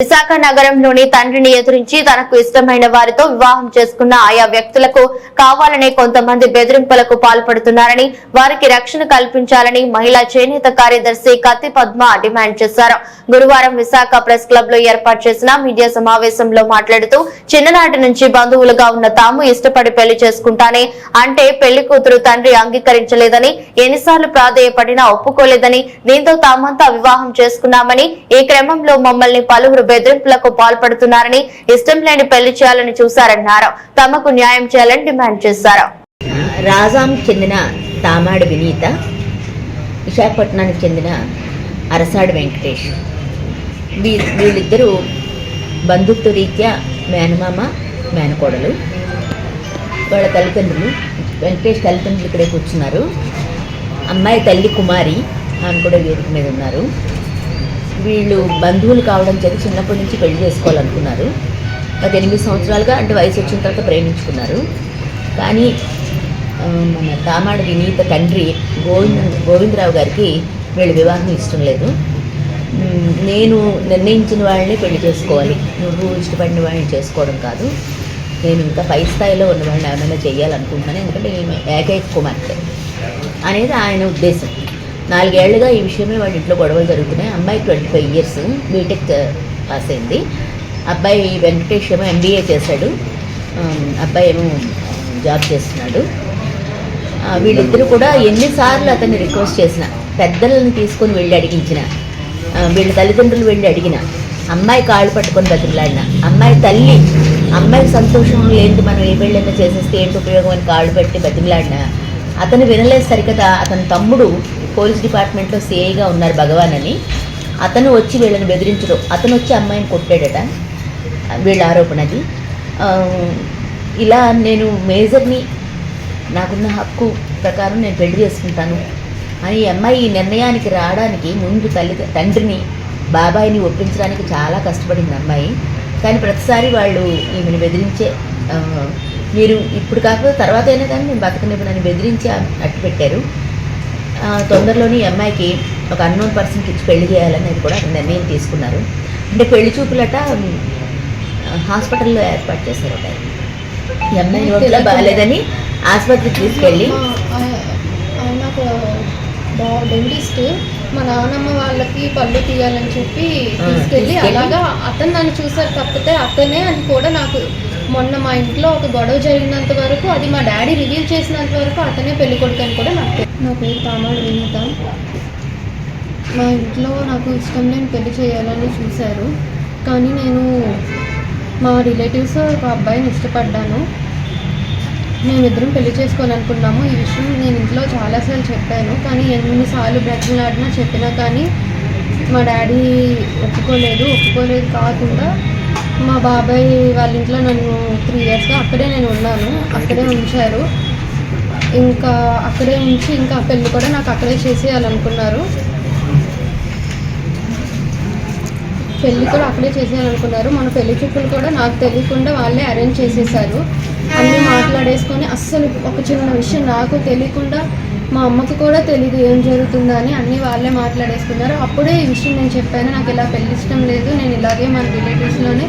విశాఖ నగరంలోని తండ్రిని ఎదురించి తనకు ఇష్టమైన వారితో వివాహం చేసుకున్న ఆయా వ్యక్తులకు కావాలనే కొంతమంది బెదిరింపులకు పాల్పడుతున్నారని వారికి రక్షణ కల్పించాలని మహిళా చేనేత కార్యదర్శి కత్తి పద్మ డిమాండ్ చేశారు. గురువారం విశాఖ ప్రెస్ క్లబ్లో ఏర్పాటు చేసిన మీడియా సమావేశంలో మాట్లాడుతూ చిన్ననాటి నుంచి బంధువులుగా ఉన్న తాము ఇష్టపడి పెళ్ళి చేసుకుంటానే అంటే పెళ్ళి కూతురు తండ్రి అంగీకరించలేదని ఎన్నిసార్లు ప్రాధేయపడినా ఒప్పుకోలేదని దీంతో తామంతా వివాహం చేసుకున్నామని ఈ క్రమంలో మమ్మల్ని పలువురు బెదిరింపులకు పాల్పడుతున్నారని ఇష్టం లేని పెళ్ళి చేయాలని చూశారన్నారు. తమకు న్యాయం చేయాలని డిమాండ్ చేశారు. రాజాంకి చెందిన తామాడు వినీత విశాఖపట్నానికి చెందిన అరసాడు వెంకటేష్. వీ వీళ్ళిద్దరూ బంధుత్వ రీత్యా మేనమామ మేనకోడలు. వాళ్ళ తల్లిదండ్రులు వెంకటేష్ తల్లిదండ్రులు ఇక్కడే కూర్చున్నారు. అమ్మాయి తల్లి కుమారి ఆమె కూడా వేదిక మీద ఉన్నారు. వీళ్ళు బంధువులు కావడం చేత చిన్నప్పటి నుంచి పెళ్ళి చేసుకోవాలనుకున్నారు. పద్దెనిమిది సంవత్సరాలుగా అంటే వయసు వచ్చిన తర్వాత ప్రేమించుకున్నారు. కానీ మన తామాడు వినీత తండ్రి గోవింద గోవిందరావు గారికి వీళ్ళ వివాహం ఇష్టం లేదు. నేను నిర్ణయించిన వాళ్ళని పెళ్ళి చేసుకోవాలి. నువ్వు ఇష్టపడిన వాళ్ళని చేసుకోవడం కాదు. నేను ఇంకా పై స్థాయిలో ఉన్న వాళ్ళని ఏమైనా చేయాలనుకుంటున్నాను ఎందుకంటే ఈమె ఏకైక కుమార్తె. అనేది ఆయన ఉద్దేశం. నాలుగేళ్ళుగా ఈ విషయమే వాళ్ళ ఇంట్లో గొడవలు జరుగుతున్నాయి. అమ్మాయి twenty five years. B Tech pass అయింది. అబ్బాయి వెంకటేష్ ఏమో ఎంబీఏ చేశాడు. అబ్బాయి ఏమో జాబ్ చేస్తున్నాడు. వీళ్ళిద్దరు కూడా ఎన్నిసార్లు అతన్ని రిక్వెస్ట్ చేసిన. పెద్దలను తీసుకొని వెళ్ళి అడిగించిన. వీళ్ళ తల్లిదండ్రులు వెళ్ళి అడిగిన. అమ్మాయి కాళ్ళు పట్టుకొని బతిలాడిన అమ్మాయి తల్లి అమ్మాయికి సంతోషం లేనిది మనం ఏ పెళ్ళైనా చేసేస్తే ఏంటి ఉపయోగం అని కాళ్ళు పెట్టి బతిలాడిన అతను వినలేదు సరికదా. అతని తమ్ముడు పోలీస్ డిపార్ట్మెంట్లో సిఐగా ఉన్నారు భగవాన్ అని. అతను వచ్చి వీళ్ళని బెదిరించడం అతను వచ్చి అమ్మాయిని కొట్టాడట వీళ్ళ ఆరోపణ అది. ఇలా నేను మేజర్ని నాకున్న హక్కు ప్రకారం నేను పెళ్ళి చేసుకుంటాను అని అమ్మాయి ఈ నిర్ణయానికి రావడానికి ముందు తల్లి తండ్రిని బాబాయిని ఒప్పించడానికి చాలా కష్టపడింది అమ్మాయి. కానీ ప్రతిసారి వాళ్ళు ఈమెను బెదిరించే మీరు ఇప్పుడు కాకపోతే తర్వాత అయినా కానీ నేను బతకనివ్వనని బెదిరించి అట్టు పెట్టారు. తొందరలోనే అమ్మాయికి ఒక అన్నోన్ పర్సన్కి ఇచ్చి పెళ్ళి చేయాలని కూడా నిర్ణయం తీసుకున్నారు అంటే పెళ్ళి చూపులట హాస్పిటల్లో ఏర్పాటు చేశారట ఈ అమ్మాయి నోట్లో బాగాలేదని ఆసుపత్రికి తీసుకెళ్ళి డెంటిస్ట్ మా నాన్నమ్మ వాళ్ళకి పళ్ళు తీయాలని చెప్పి తీసుకెళ్ళి? అలాగా అతను నన్ను చూసారు తప్పితే అతనే అని కూడా నాకు మొన్న మా ఇంట్లో ఒక గొడవ జరిగినంత వరకు అది మా డాడీ రివీల్ చేసినంత వరకు అతనే పెళ్ళి కొడుకు అని కూడా నాకు నా పేరు తామాడు వినీత మా ఇంట్లో నాకు ఇష్టం లేని పెళ్ళి చేయాలని చూశారు. కానీ నేను మా రిలేటివ్స్ ఒక అబ్బాయిని ఇష్టపడ్డాను. మేమిద్దరం పెళ్ళి చేసుకోవాలనుకున్నాము. ఈ విషయం నేను ఇంట్లో చాలాసార్లు చెప్పాను. కానీ ఎన్నిసార్లు బ్రతిమలాడినా చెప్పినా కానీ మా డాడీ ఒప్పుకోలేదు. ఒప్పుకోలేదు కాకుండా మా బాబాయ్ వాళ్ళ ఇంట్లో నన్ను త్రీ ఇయర్స్గా అక్కడే నేను ఉన్నాను. అక్కడే ఉంచారు. ఇంకా అక్కడే ఉంచి ఇంకా పెళ్ళి కూడా నాకు అక్కడే చేసేయాలనుకున్నారు. పెళ్ళి కూడా అక్కడే చేసేయాలనుకున్నారు. మన పెళ్ళి చూపులు కూడా నాకు తెలియకుండా వాళ్ళే అరేంజ్ చేసేసారు అన్నీ మాట్లాడేసుకొని అస్సలు ఒక చిన్న విషయం నాకు తెలియకుండా మా అమ్మకు కూడా తెలియదు ఏం జరుగుతుందని అన్నీ వాళ్ళే మాట్లాడేసుకున్నారు. అప్పుడే ఈ విషయం నేను చెప్పాను. నాకు ఇలా పెళ్ళి ఇష్టం లేదు. నేను ఇలాగే మన రిలేటివ్స్లోనే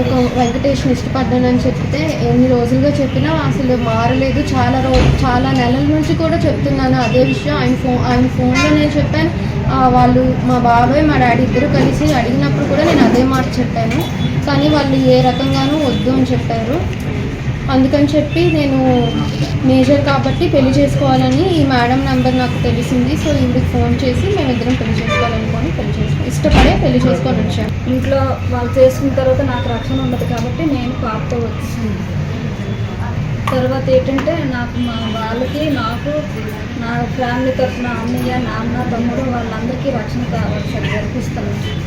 ఒక వెంకటేష్ని ఇష్టపడ్డానని చెప్తే ఎన్ని రోజులుగా చెప్పినా అసలు మారలేదు. చాలా రో చాలా నెలల నుంచి కూడా చెప్తున్నాను అదే విషయం. ఆయన ఫోన్ ఆయన ఫోన్లో నేను చెప్పాను. వాళ్ళు మా బాబాయ్ మా డాడీ ఇద్దరు కలిసి అడిగినప్పుడు కూడా నేను అదే మాట చెప్పాను. కానీ వాళ్ళు ఏ రకంగానూ వద్దు అని చెప్పారు. అందుకని చెప్పి నేను మేజర్ కాబట్టి పెళ్ళి చేసుకోవాలని ఈ మేడం నెంబర్ నాకు తెలిసింది. సో ఈవిడికి ఫోన్ చేసి మేమిద్దరం పెళ్ళి చేసుకోవాలి పెళ్ళి చేసుకొని వచ్చాను ఇంట్లో వాళ్ళు చేసుకున్న తర్వాత నాకు రక్షణ ఉండదు కాబట్టి నేను పాపతో వచ్చాను. తర్వాత ఏంటంటే నాకు మా వాళ్ళకి నాకు నా ఫ్యామిలీ తరఫున అన్నయ్య నాన్న తమ్ముడు వాళ్ళందరికీ రక్షణ కావాలి సార్ జరిపిస్తాను